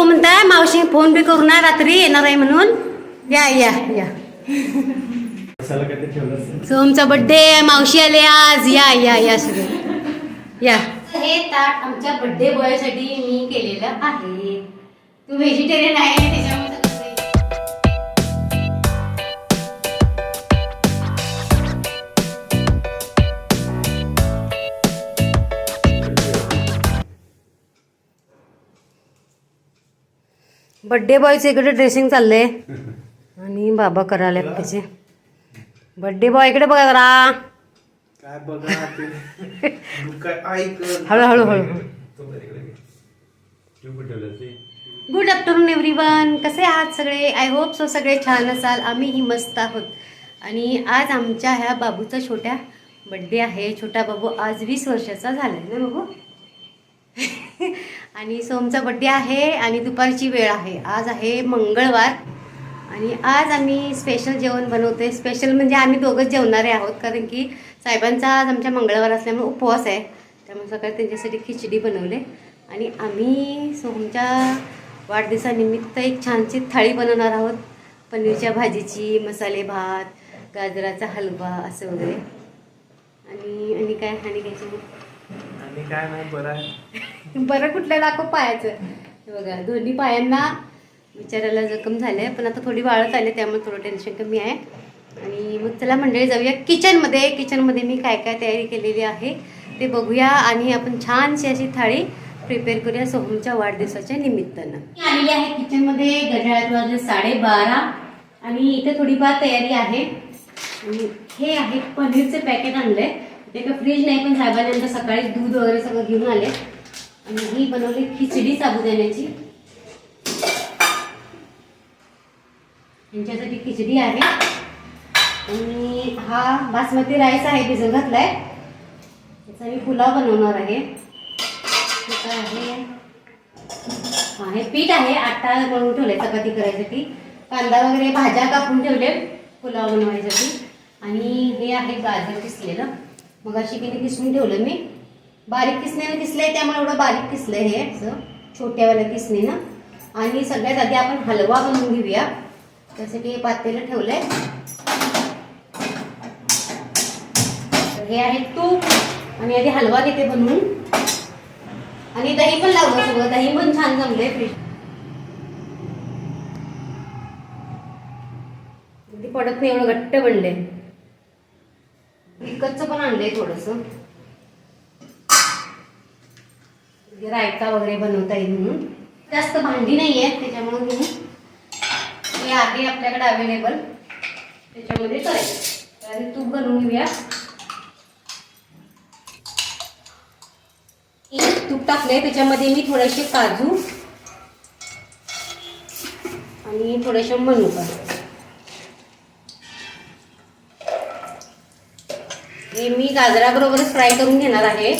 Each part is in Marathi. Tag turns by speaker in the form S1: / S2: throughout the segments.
S1: सो म्हणता मावशी फोन बी करू ना रात्री येणार आहे म्हणून या या या सोमचा बर्थडे मावशी आले आज या या या सगळे या हे ताट आमच्या बर्थडे बॉयसाठी मी केलेलं आहे. तू व्हेजिटेरियन आहे त्याच्यामुळे बर्थडे बॉयचं इकडे ड्रेसिंग चाललंय. आणि बाबा करायला त्याचे. बर्थडे बॉय इकडे बघा जरा.
S2: काय बघा ते. तू काय ऐक.
S1: हळू हळू हळू
S2: ट्यूब ठेवलं ते
S1: गुड आफ्टरनून एव्हरीवन कसे आहात सगळे? आय होप सो सगळे छान असाल. आम्हीही मस्त आहोत. आणि आज आमच्या ह्या बाबूचा छोट्या बड्डे आहे. छोटा बाबू आज वीस वर्षाचा झाला आहे ना बाबू? आणि सोमचा बड्डे आहे आणि दुपारची वेळ आहे. आज आहे मंगळवार. आणि आज आम्ही स्पेशल जेवण बनवतोय. स्पेशल म्हणजे आम्ही दोघंच जेवणारे आहोत. कारण की साहेबांचा आज आमच्या मंगळवार असल्यामुळे उपवास आहे. त्यामुळे सकाळी त्यांच्यासाठी खिचडी बनवले. आणि आम्ही सोमच्या वाढदिवसानिमित्त एक छानशी थाळी बनवणार आहोत. पनीरच्या भाजीची मसाले भात गाजराचा हलवा असं वगैरे. आणि आणि काय आणि घ्यायची
S2: आणि काय नाही बरं आहे.
S1: बरं कुठलं दाखव पायाचं. बघा दोन्ही पायांना विचारायला जखम झाले पण आता थोडी वाळत आले त्यामुळे थोडं टेन्शन कमी आहे. आणि मग चला मंडळी जाऊया किचनमध्ये. किचनमध्ये मी काय काय तयारी केलेली आहे ते बघूया आणि आपण छानशी अशी थाळी प्रिपेअर करूया सोहमच्या वाढदिवसाच्या निमित्तानं. मी आलेली आहे किचनमध्ये घड्याळात वाजले साडेबारा. आणि इथे थोडीफार तयारी आहे. आणि हे आहे पनीरचे पॅकेट आणले ते का फ्रीज नाही पण साहेबांनी आमच्या सकाळी दूध वगैरे सगळं घेऊन आले आणि ही बनवली खिचडी साबुदाण्याची. यांच्यासाठी खिचडी आहे. आणि हा बासमती राईस आहे भिजत घातलाय. त्याचा मी पुलाव बनवणार आहे. आहे? हा हे पीठ आहे. आटा बनवून ठेवलंय चपाती करायसाठी. कांदा वगैरे भाज्या कापून ठेवले पुलाव बनवायसाठी. आणि हे आहे गाजर किसलेलं. मग अशी किती किसून ठेवलं मी? बारीक किसण्याने किसलंय त्यामुळे एवढं बारीक किसलंय हे असं छोट्यावाल्या किसणीनं आणि सगळ्यात आधी आपण हलवा बनवून घेऊया. त्यासाठी हे पातेलं ठेवलंय. आहे हे आहे तूप आणि आधी हलवा घेते बनवून. आणि दही पण लावलं सगळं दही पण छान जमलंय फ्रीज. पडत नाही एवढं घट्ट बनलंय. विकतचं पण आणलंय थोडस. रायता वगैरे बनवता येईल म्हणून. जास्त भांडी नाही आहेत त्याच्यामुळे मी हे आहे आपल्याकडे अवेलेबल त्याच्यामध्ये करायचं. तूप बनवून घेऊया. तूप टाकले त्याच्यामध्ये मी थोडेसे काजू आणि थोडेसे मनुका. हे मी गाजराबरोबरच फ्राय करून घेणार आहे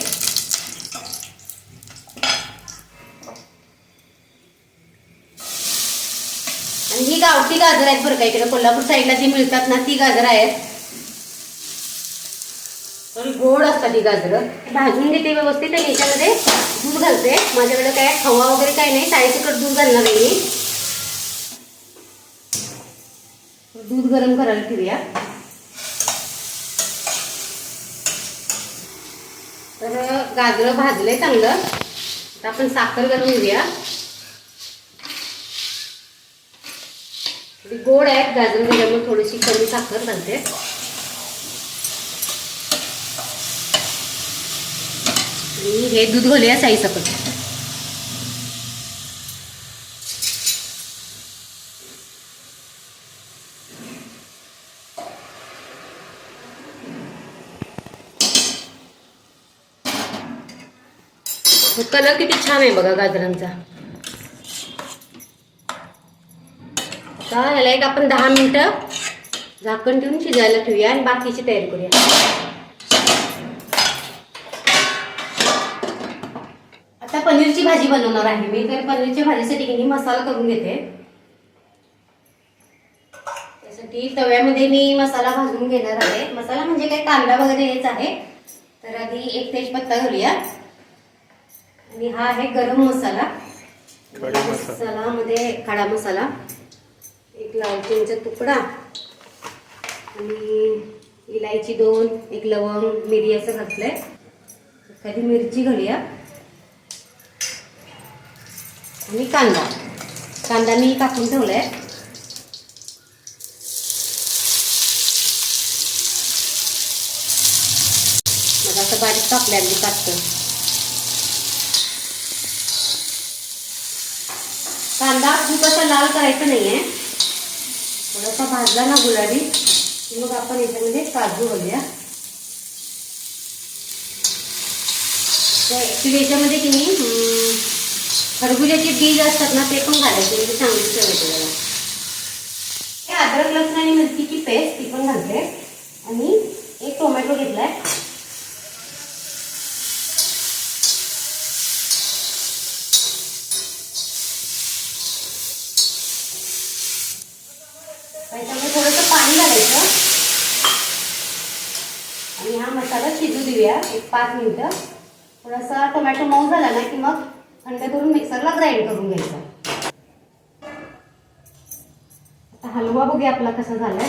S1: आणि ही गावठी गाजर आहेत बरं का इकडे कोल्हापूर साईडला जी मिळतात ना ती गाजर आहेत. गोड असतात ही गाजरं. भाजून घेते व्यवस्थित आणि याच्यामध्ये दूध घालते. माझ्याकडे काय खवा वगैरे काही नाही साईडकडे दूध घालणार आहे मी. दूध गरम करायला ठेवूया. तर गाजरं भाजलंय चांगलं. आपण साखर घालून घेऊया. गोड आहेत गाजर त्याच्यामुळे थोडीशी कमी साखर घालते. आणि हे दूध घालूया साई सकट कलर किती छान आहे बघा गाजरांचा. आता ह्याला एक आपण दहा मिनिटं झाकण ठेवून शिजायला ठेवूया आणि बाकीची तयारी करूया. आता पनीरची भाजी बनवणार आहे मी तर पनीरच्या भाजीसाठी की नाही मसाला करून घेते. त्यासाठी तव्यामध्ये मी मसाला भाजून घेणार आहे. मसाला म्हणजे काय कांदा वगैरे हेच आहे. तर आधी एक तेजपत्ता घालूया. आणि हा आहे गरम मसाला. मसालामध्ये खडा मसाला. एक लालचिंचा तुकडा आणि इलायची दोन एक लवंग मिरी असं घातलंय. कधी मिरची घालूया. आणि कांदा. कांदा मी कापून ठेवलाय. मग असं बारीक कापल्या अगदी कापतं कांदा खूप असा लाल करायचा नाही आहे थोडासा भाजला ना गुलाबी. की मग आपण याच्यामध्ये काजू घालूया. ॲक्च्युली याच्यामध्ये की नाही खरबुजाचे बीज असतात ना ते पण घालायचे. म्हणजे चांगली चव येते हे अद्रक लसूण आणि मिरचीची पेस्ट ती पण घालते. आणि एक टोमॅटो घेतलाय थोडंसं पाणी घालायचं आणि हा मसाला शिजू देऊया एक पाच मिनिटं. थोडासा टोमॅटो मऊ झाला ना की मग थंड करून मिक्सरला ग्राइंड करून घ्यायचा. आता हलवा बघूया आपला कसा झालाय.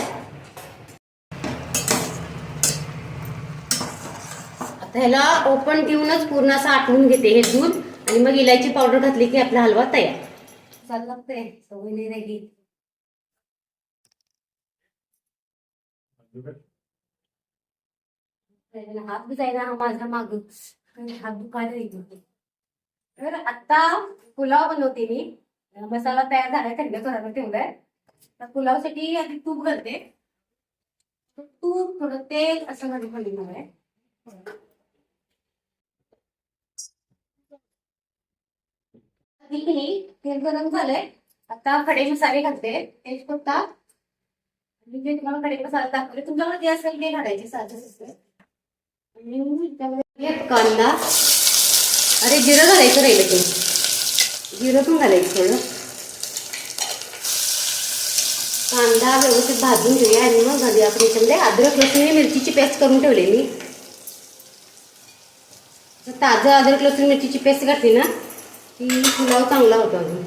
S1: आता ह्याला ओपन ठेवूनच पूर्ण असं आटवून घेते हे दूध. आणि मग इलायची पावडर घातली की आपला हलवा तयार. चाल लागतंय. सवय नाही राहिली. हात बी जायना हा माझा माग. हात दुखायला येतो तर आता पुलाव बनवते मी. मसाला तयार झालाय थंड करायला ठेवलाय. तर पुलावसाठी आधी तूप घालते. तूप थोडं तेल असं घालून घालून आहे ठीक आहे तेल गरम झालंय. आता खडे मसाले घालते. तेजपत्ता मी तुम्हाला खडे मसाला दाखवले तुमच्याकडे जे असेल ते घालायचे साधं सुधं. आणि त्यामध्ये एक कांदा. अरे जिरं घालायचं राहिलं ते जिरं पण घालायचं थोडं. कांदा व्यवस्थित भाजून घेऊया आणि मग घालूया आपण याच्यामध्ये. अद्रक लसूण मिरचीची पेस्ट करून ठेवलेली तर ताजं अद्रक लसूण मिरचीची पेस्ट घातली ना ती पुलाव चांगला होतो अजून.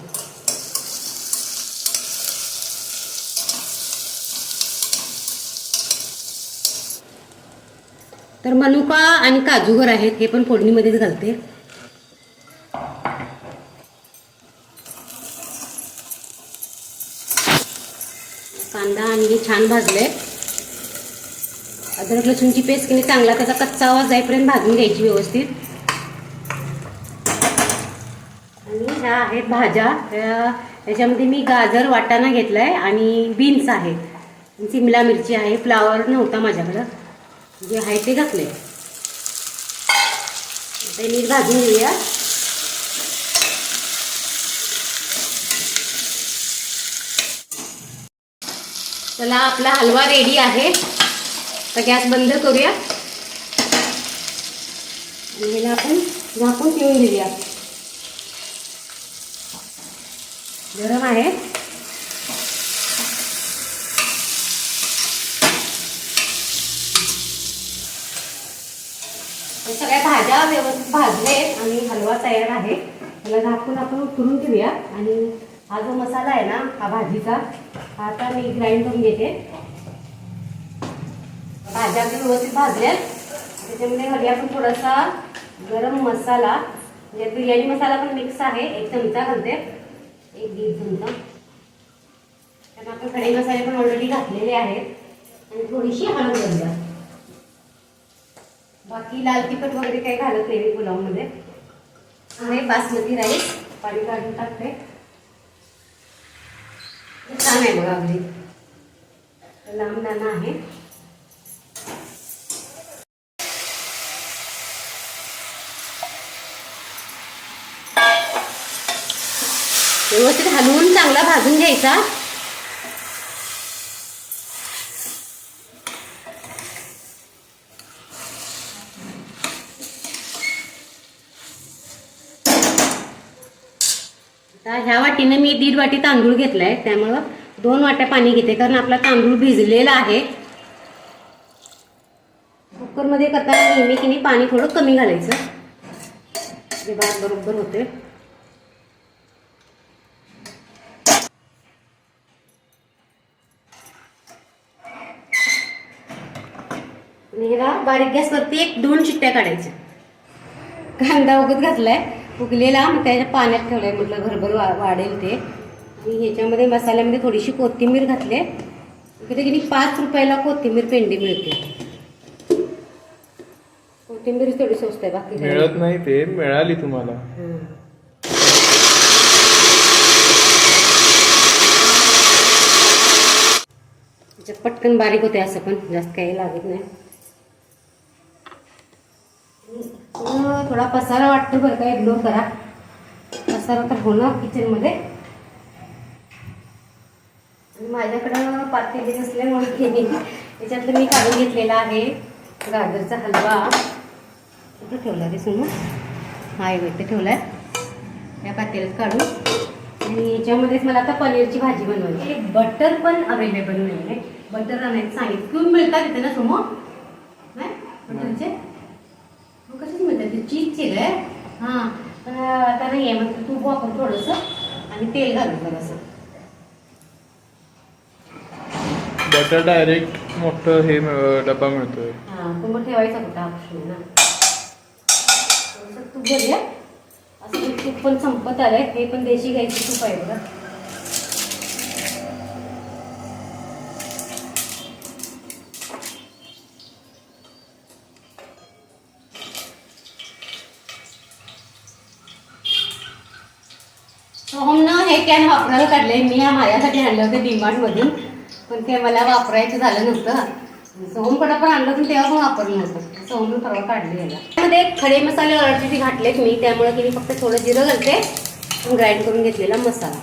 S1: तर मनुका आणि काजूगर आहेत हे पण फोडणीमध्येच घालते. कांदा आणि हे छान भाजले. अद्रक लसूणची पेस्ट केली चांगला त्याचा कच्चा आवाज जाईपर्यंत भाजून घ्यायची व्यवस्थित. आणि ह्या आहेत भाज्या. याच्यामध्ये मी गाजर वाटाणा घेतला आहे आणि बीन्स आहे सिमला मिरची आहे. फ्लावर नव्हता माझ्याकडं. जे आहे ते घातले. ते नीट भाजून घेऊया. चला आपला हलवा रेडी आहे. तर गॅस बंद करूया. आणि ह्याला आपण झाकून ठेवून देऊया. गरम आहे. हे सगळ्या भाज्या व्यवस्थित भाजलेत आणि हलवा तयार आहे. त्याला झाकून आपण उतरून ठेवूया आणि हा जो मसाला आहे ना हा भाजीचा हा आता मी ग्राइंड करून घेते. भाज्या अगदी व्यवस्थित भाजल्यात त्याच्यामध्ये घरी आपण थोडासा गरम मसाला म्हणजे बिर्याणी मसाला पण मिक्स आहे. एक चमचा घालते. एक दीड चमचा. कारण आपण खडे मसाले पण ऑलरेडी घातलेले आहेत. आणि थोडीशी हळद घालूया. बाकी लाल तिखट वगैरे काही घालत नाही मी पुलावमध्ये. आहे बासमती राईस पाणी काढून टाकते. छान आहे बघा अगदी. लांब नाना आहे. व्यवस्थित हलवून चांगला भाजून घ्यायचा. वाटीनं मी दीड वाटी तांदूळ घेतलाय. त्यामुळं दोन वाट्या पाणी घेते कारण आपला तांदूळ भिजलेला आहे. कुकरमध्ये करताना नेहमी की पाणी थोडं कमी घालायचं. जे भात बरोबर होते बारीक गॅसवरती एक दोन चिट्ट्या काढायच्या. कांदा उगत घातलाय. उगलेला मग त्याच्या पाण्यात ठेवलाय म्हटलं घरभर वा वाढेल ते. आणि ह्याच्यामध्ये मसाल्यामध्ये थोडीशी कोथिंबीर घातली इकडे किती पाच रुपयाला कोथिंबीर पेंडी मिळते. कोथिंबीर थोडी स्वस्त आहे बाकी
S2: मिळत नाही ते मिळाली तुम्हाला.
S1: पटकन बारीक होते असं पण जास्त काही लागत नाही. थोडा पसारा वाटतो बरं का इग्नोर करा. पसारा तर होणार किचनमध्ये आणि माझ्याकडं पातेली नसल्यामुळे त्याच्यातलं मी काढून घेतलेला आहे. गाजरचा हलवा. कुठं ठेवला रे सोनू? हा इथे ठेवला आहे या पातेल्यात काढून. आणि याच्यामध्येच मला आता पनीरची भाजी बनवायची आहे. बटर पण अवेलेबल नाही आहे बटर आणायचं सांगितलं. तुम्ही मिळतात तिथे ना समोर नाही? बटरचे? मिळतात ते चीजचे रे हां आता नाही आहे मग तूप वापर थोडंसं आणि तेल घालून जरासं.
S2: बटर डायरेक्ट मोठं हे डबा मिळतोय.
S1: हां तो मग ठेवायचा कुठं ऑप्शन ना तूप घालूया. असं तूप पण संपत आलंय हे पण देशी गाईचं तूप आहे बघा सोहमनं हे कॅन वापरायला काढले मी हा माझ्यासाठी आणलं होतं डिमांडमधून मधून. पण ते मला वापरायचं झालं नव्हतं. सोहमकडं पण आणलं होतं तेव्हा पण वापरलं नव्हतं. सोहमून परवा काढले याला. त्यामध्ये खडे मसाले ऑलरेडी घातलेत मी त्यामुळे की मी फक्त थोडं जिरं घालते ग्राइंड करून घेतलेला मसाला.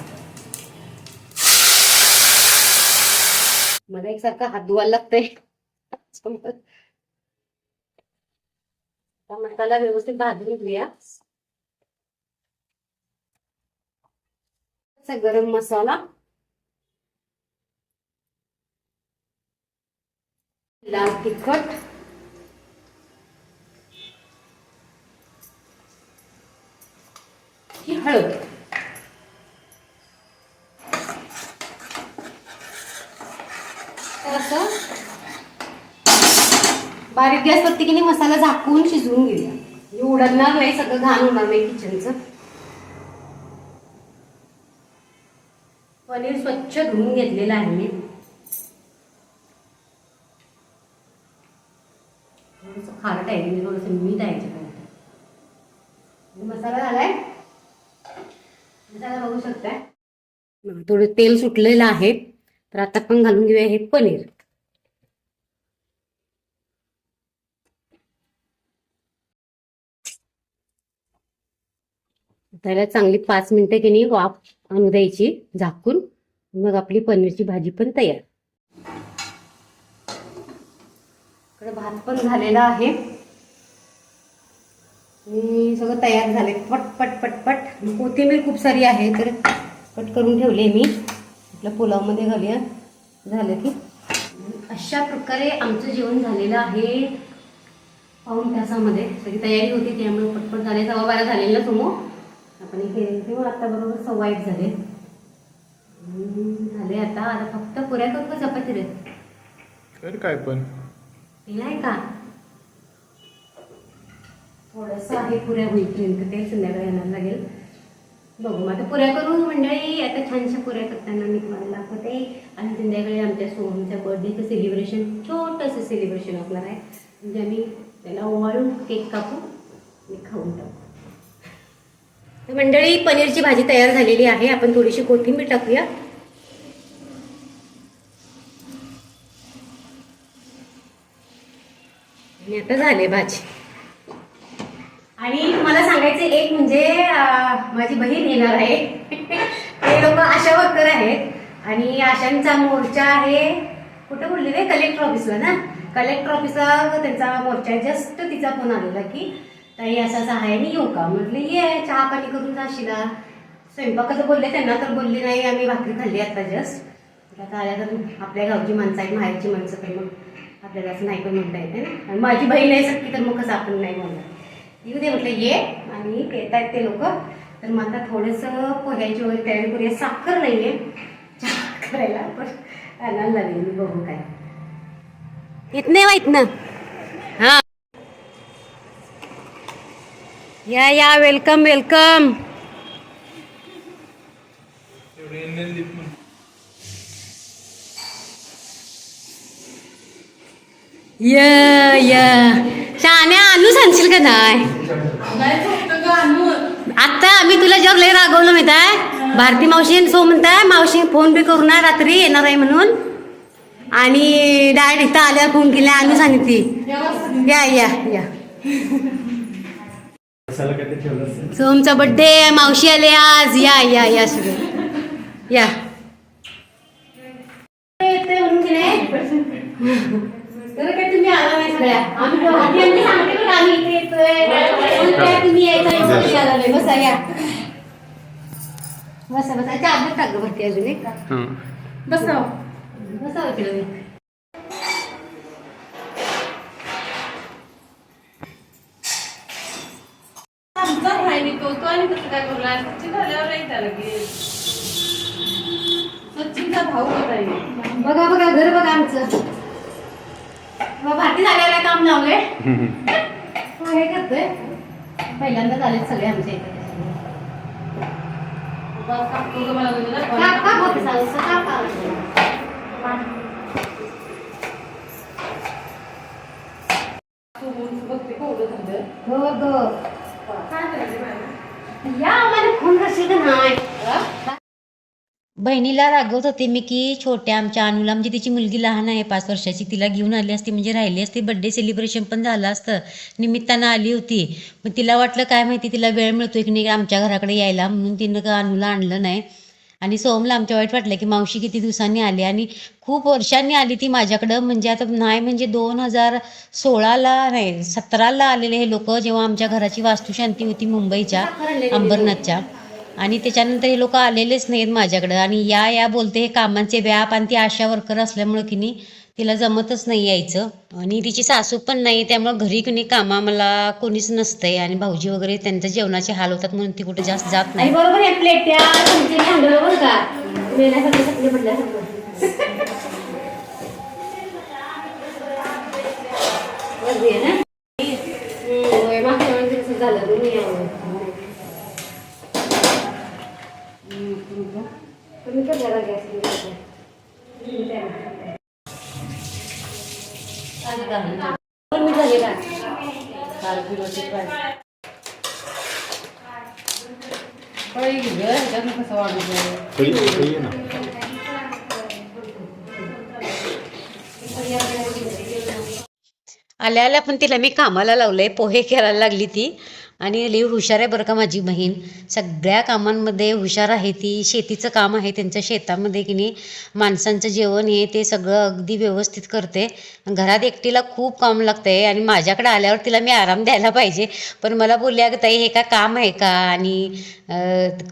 S1: मला एकसारखा हात धुवायला लागतंय. हा मसाला व्यवस्थित भाजून घेऊया असा गरम मसाला. लाल तिखट. ही हळद. असं बारीक गॅसवरती की नाही मसाला झाकून शिजवून घेऊया. म्हणजे उडणार नाही सगळं घाण होणार नाही किचनचं पनीर स्वच्छ धुवून घेतलेलं आहे मी. थोडंसं खारट आहे म्हणजे थोडंसं मीठ आहे याच्यापर्यंत मसाला झालाय. मसाला बघू शकताय. थोडं तेल सुटलेलं आहे. तर आता आपण घालून घेऊया हे पनीर. त्याला चांगली पाच मिनिटं की नाही वाफ आणू द्यायची झाकून. मग आपली पनीरची भाजी पण तयार. इकडे भात पण झालेला आहे. सगळं तयार झाले पटपट पटपट कोथिंबीर खूप सारी आहे तर कट करून ठेवले मी. आपल्या पुलावमध्ये घालूया. झालं की. अशा प्रकारे आमचं जेवण झालेलं आहे. पाऊण तासामध्ये सगळी तयारी होती त्यामुळे पटपट झाले. सव्वा बारा झालेला समोर आपण हे तेव्हा आता बरोबर सव्वा एक झाले. झाले आता. आता फक्त पुऱ्या करू का चपाती रे
S2: तर काय पण.
S1: आहे का? थोडंसं आहे पुऱ्या होईपर्यंत. ते संध्याकाळी येणार लागेल. बघू मग आता पुऱ्या करू मंडळी. आता छानशा पुऱ्या करताना मी तुम्हाला दाखवते. आणि संध्याकाळी आमच्या सोहमच्या बर्थडेचं सेलिब्रेशन छोटंसं सेलिब्रेशन असणार आहे. म्हणजे आम्ही त्याला ओवाळून केक कापू आणि खाऊन टाकू. मंडळी पनीरची भाजी तयार झालेली आहे. आपण थोडीशी कोथिंबीर टाकूया. आणि आता झाले भाजी. आणि तुम्हाला सांगायचं एक म्हणजे माझी बहीण येणार आहे. ते लोक आशा वर्कर आहेत. आणि आशांचा मोर्चा आहे. कुठं बोलले रे? कलेक्टर ऑफिसला ना? कलेक्टर ऑफिसला त्यांचा मोर्चा जस्ट तिचा फोन आलेला की ताई असं असं आहे. मी येऊ का? म्हटलं ये चहा पाणी करून जाशीला स्वयंपाकाचं बोलले त्यांना तर बोलले नाही आम्ही भाकरी खाल्ली आता जस्ट आता आल्या तर आपल्या गावची माणसं आहेत माहेरची माणसं तर मग आपल्याला असं नाही पण म्हणता येते ना? आणि माझी बहीण आहे सक्की तर मग कसं आपण नाही म्हणणार येऊ दे म्हटलं ये आणि येत आहेत ते लोक. तर मग आता थोडंसं पोह्याची वगैरे तयारी करूया. साखर नाही आहे चहा करायला पण आणायला लागेल मी बघू काय. इथनं वा इथनं? या या वेलकम वेलकम. य शाने आणू सांगशील का नाही? आता आम्ही तुला जग लय रागवलं माहीत आहे. भारती मावशी सो म्हणताय मावशी फोन बी करू ना रात्री येणार आहे म्हणून. आणि डायरेक्ट इथं आल्यावर फोन केला आणू सांगितली. या या या. सोमचा बड्डे मावशी आले आज. या या या सगळे. या? तर काय तुम्ही आला नाही सगळ्या? आम्ही तो- आधी आम्ही सांगते बरं आम्ही इथे येतोय. पण काय तुम्ही यायचं एवढं नाही आला नाही. बसा या. बसा टाक भरती अजून एक
S2: हं.
S1: बसा बसा इकडे
S3: आमचा भाई निकवतो आणि कसं काय करू लागला? सचिन झाल्यावर नाही त्याला लगेच. सचिनचा भाऊ होता हे.
S1: बघा बघा घर बघा आमचं मग भारती झाल्याला काम लावलंय हो, हे करतोय पहिल्यांदा झाले सगळे आमचे
S3: बस काकू गं मला बोलला,
S1: का का बोलते सांग का का
S3: तू म्हणून बघते केवढं झालं.
S1: हो गो
S3: काय करायचं बाळा?
S1: या
S4: बहिणीला रागवत होते मी की छोट्या आमच्या अनुला म्हणजे तिची मुलगी लहान आहे पाच वर्षाची तिला घेऊन आली असती म्हणजे राहिली असती. बड्डे सेलिब्रेशन पण झालं असतं. निमित्तानं आली होती. पण तिला वाटलं काय माहिती तिला वेळ मिळतोय की नाही आमच्या घराकडे यायला म्हणून तिनं का अनुला आणलं नाही. आणि सोमला आमच्या वाईट वाटलं की मावशी किती दिवसांनी आली आणि खूप वर्षांनी आली ती माझ्याकडं. म्हणजे आता नाही म्हणजे दोन हजार सोळाला नाही सतराला आलेले हे लोक जेव्हा आमच्या घराची वास्तुशांती होती मुंबईच्या अंबरनाथच्या. आणि त्याच्यानंतर हे लोक आलेलेच नाहीत माझ्याकडं. आणि या या बोलते हे कामांचे व्याप आणि ती आशा वर्कर असल्यामुळं की नाही तिला जमतच नाही यायचं. आणि तिची सासू पण नाही त्यामुळं घरी कुणी कामा मला कोणीच नसतंय. आणि भाऊजी वगैरे त्यांच्या जेवणाचे हाल होतात म्हणून ती कुठे जास्त जात नाही.
S1: बरोबर प्लेट्या तुमचे का? मेल्यासारखे सगळे पडल्यासारखं वरती आहे ना? हम्म, होय, मागच्या वेळेस तसंच झालं तुम्ही यावं. हम्म, हम्म. कमी कर जरा गॅस कमी कर. हम्म, त्या. दोन मिनिटं झाली का?
S3: पळी घे गं, ह्याच्यातनं कसं वाढवलं?
S4: आल्या आल्या पण तिला मी कामाला लावलंय पोहे करायला लागली ती. आणि लई हुशार आहे बरं का माझी बहीण. सगळ्या कामांमध्ये हुशार आहे ती. शेतीचं काम आहे त्यांच्या शेतामध्ये की नाही. माणसांचं जेवण हे ते सगळं अगदी व्यवस्थित करते. घरात एकटीला खूप काम लागतं आहे आणि माझ्याकडे आल्यावर तिला मी आराम द्यायला पाहिजे. पण मला बोलल्या अगं ताई हे का काम आहे का? आणि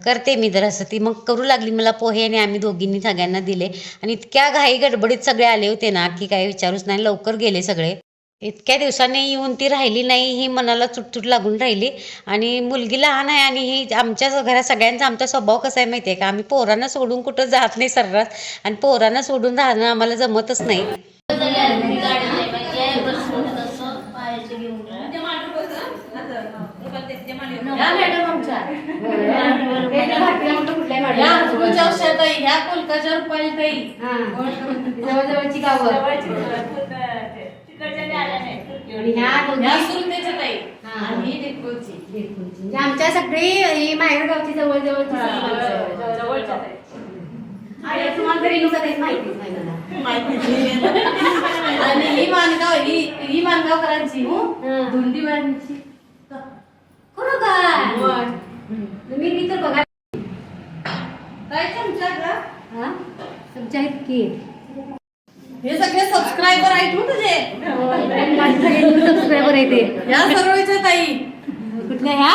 S4: करते मी जर असं. ती मग करू लागली मला पोहे आणि आम्ही दोघींनी सगळ्यांना दिले. आणि इतक्या घाई गडबडीत सगळे आले होते ना की काही विचारूच नाही. लवकर गेले सगळे. इतक्या दिवसांनी येऊन ती राहिली नाही ही मनाला चुटचुट लागून राहिली. आणि मुलगी लहान आहे आणि ही आमच्या घरात सगळ्यांचा आमचा स्वभाव कसा आहे माहिती आहे का? आम्ही पोरांना सोडून कुठं जात नाही सर्रास. आणि पोरांना सोडून राहणं आम्हाला जमतच नाही.
S1: आणि ह्या दोघी-
S3: ह्या सुरुतेच्या ताई.
S1: हा.
S3: आणि ही निकोलची.
S1: म्हणजे आमच्या सगळी ही माहेर गावची जवळ.
S3: जवळच्या ताई.
S1: आणि तुम्हाला तरी काही माहितीच नाही मला
S3: आणि ही मानगाव ही ही मानगावकरांची
S1: हा.
S3: धुंडीवाल्यांची
S1: खरं काय. मी मी तर बघा
S3: काय चमचा गं?
S1: हा तुमच्या आहेत की
S3: हे सगळे सबस्क्रायबर आहेत हो तुझे.
S1: माझे सगळे सबस्क्रायबर आहे ते.
S3: या सर्वच्या ताई.
S1: कुठल्या ह्या?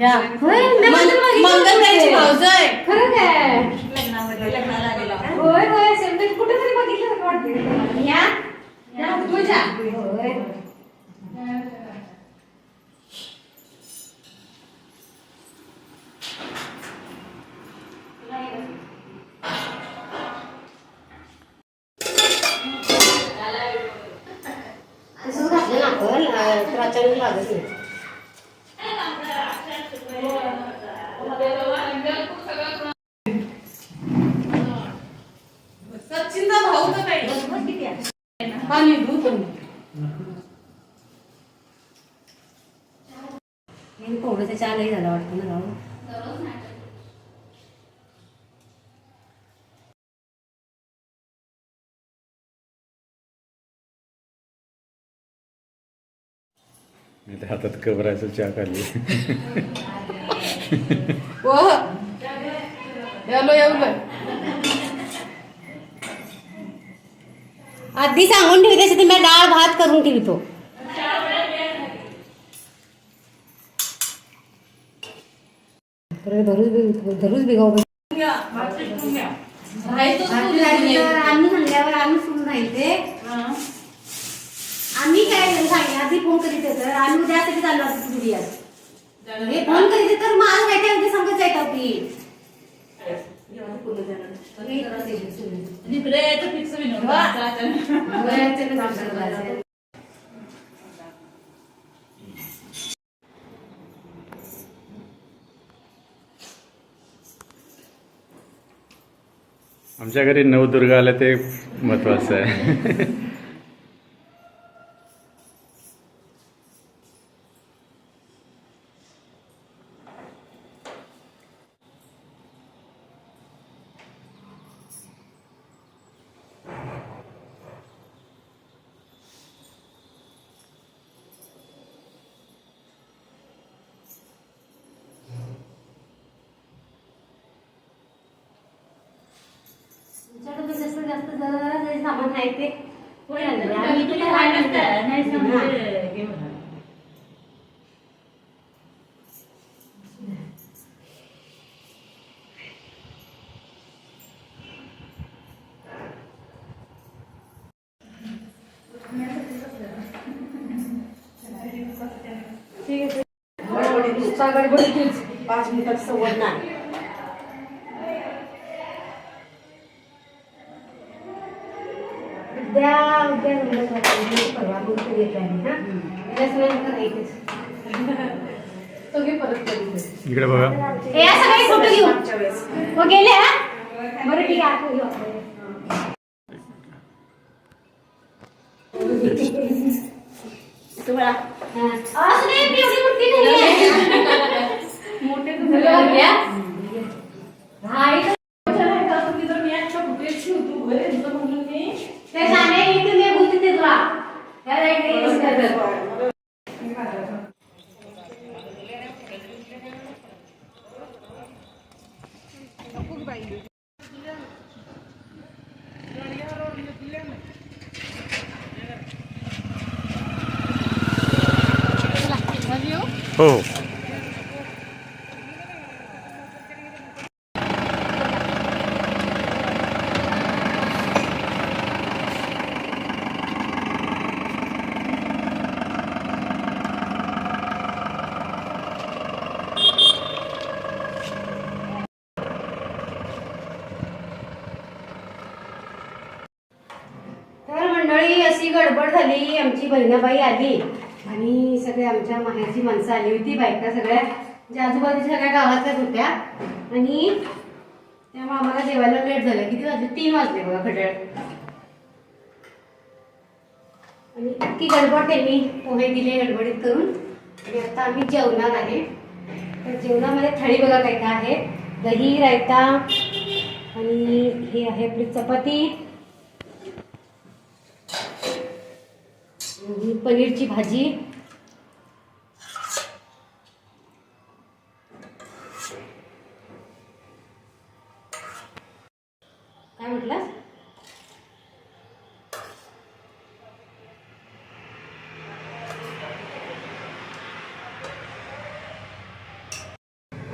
S3: या.
S1: बघितलं
S3: मंगलताईची
S1: होतं.
S3: भाऊज आहे
S1: खरं काय?
S3: लग्नाला गेला
S1: होय होय असेल तर कुठे तरी बघितलं का वाटतं
S3: या. तुझ्या
S1: होय. तसंच घातलं ना आपण अं, तर अचानक लागत नाही
S3: पाणी दूध
S1: कोवड्याचा चहा नाही झाला वाटतं ना राहून
S5: मी तर हातात कबरायचं चहा खाली
S1: आधी सांगून ठेवते तर मी डाळ भात करून ठेवतो. धरूच धरूच बिगाव आम्ही सांगल्यावर आम्ही सुरू राहिले. आम्ही काय सांगितलं आधी फोन करीत होतं आम्ही उद्यासाठी चाललो होतो तुझी आज हे फोन करीत तर मला काय काय उद्या सांगत जायचं होती?
S5: आमच्या घरी नवदुर्गा आल्या ते महत्वाचं आहे
S1: तुमच्याकडे जास्त जास्त जरा जरी सामान आहे ते. आम्ही इथे काय आणलं? हा.
S3: पाच मिनिटात सवड नाही
S1: उद्या उद्या जमलं तर आपण परवा बोलतो येत आहे ना. उद्या सगळ्यांना करायचंच.
S3: सगळे परत
S5: इकडे बघा.
S1: या सगळे फोटो घेऊ. हो गेले हा? बरं ठीक आहे आपण घेऊ आपण.
S3: तुम्हाला
S1: हा. असं नाही, ती एवढी मोठी नाही या? हा, इथं ते शाळे इथे मी बोलते ते तुला. या साईडने use करतात.
S5: हो
S1: तर मंडळी अशी गडबड झाली आमची बहिणाबाई आली आणि सगळे आमच्या माहेरची माणसं आली होती बायका सगळ्या. ज्या आजूबाजूच्या सगळ्या गावातल्याच होत्या. आणि त्यामुळे आम्हाला जेवायला लेट झालं. किती वाजले? तीन वाजले बघा खड्याळ आणि इतकी गडबड त्यांनी पोहे दिले गडबडीत करून. आणि आता आम्ही जेवणार आहे. तर जेवणामध्ये थाळी बघा काय काय आहे. दही रायता आणि हे आहे आपली चपाती. आणि पनीरची भाजी काय म्हटलं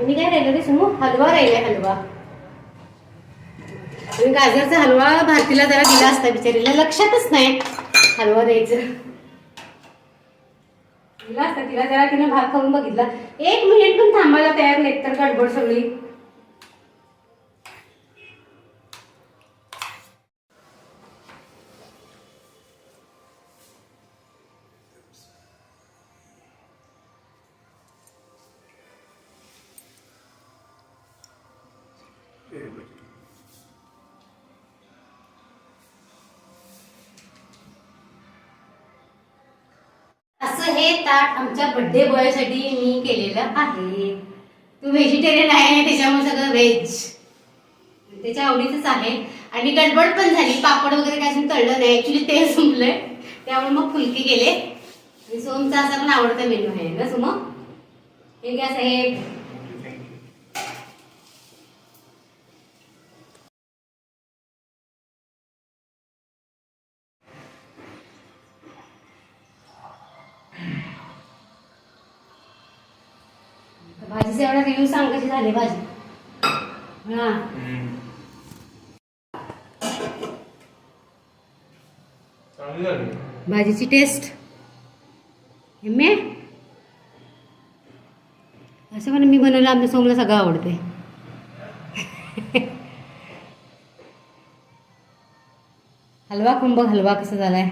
S1: आणि काय राहिलं रे समू हलवा राहिले हलवा. गाजरचा हलवा भारतीला जरा दिला असता बिचारीला. लक्षातच नाही. हलवा द्यायचं. दिला असता तिला जरा तिने भात खाऊन बघितला. एक मिनिट पण थांबायला तयार नाहीत तर गडबड सगळी. ताट आमच्या बर्थडे बॉयसाठी मी केलेलं आहे. तू व्हेजिटेरियन आहे त्याच्यामुळे सगळं व्हेज त्याच्या आवडीचंच आहे. आणि गडबड पण झाली. पापड वगैरे काय अजून तळलं नाही. ऍक्च्युली ते संपलंय. त्यामुळे मग फुलके केले. आणि सोमचा असा पण आवडता मेनू आहे. ना सुम हे गॅस आहे भाजीचा एवढा रिव्ह्यू सांग कशी झाली भाजी. हा. भाजीची टेस्ट एम्मे. असं पण मी बनवलं आमच्या सोमला सगळं आवडते हलवा बघ हलवा कसा झालाय?